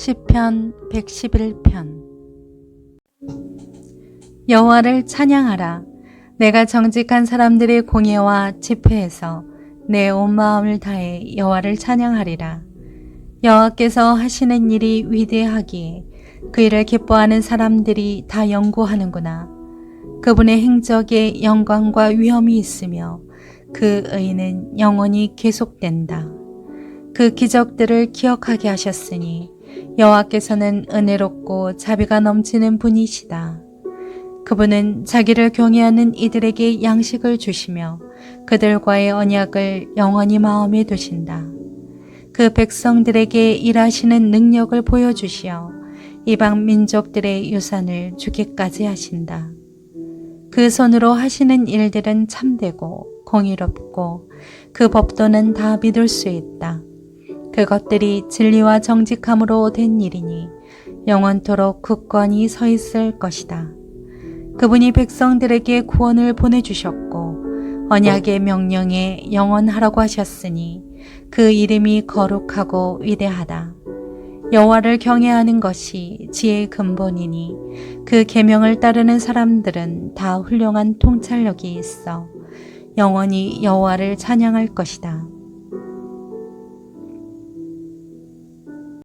시편 111편. 여호와를 찬양하라. 내가 정직한 사람들의 공예와 집회에서 내 온 마음을 다해 여호와를 찬양하리라. 여호와께서 하시는 일이 위대하기에 그 일을 기뻐하는 사람들이 다 연구하는구나. 그분의 행적에 영광과 위엄이 있으며 그 의는 영원히 계속된다. 그 기적들을 기억하게 하셨으니 여호와께서는 은혜롭고 자비가 넘치는 분이시다. 그분은 자기를 경외하는 이들에게 양식을 주시며 그들과의 언약을 영원히 마음에 두신다. 그 백성들에게 일하시는 능력을 보여주시어 이방 민족들의 유산을 주기까지 하신다. 그 손으로 하시는 일들은 참되고 공의롭고 그 법도는 다 믿을 수 있다. 그것들이 진리와 정직함으로 된 일이니 영원토록 굳건히 서 있을 것이다. 그분이 백성들에게 구원을 보내주셨고 언약의 명령에 영원하라고 하셨으니 그 이름이 거룩하고 위대하다. 여호와를 경외하는 것이 지혜의 근본이니 그 계명을 따르는 사람들은 다 훌륭한 통찰력이 있어 영원히 여호와를 찬양할 것이다.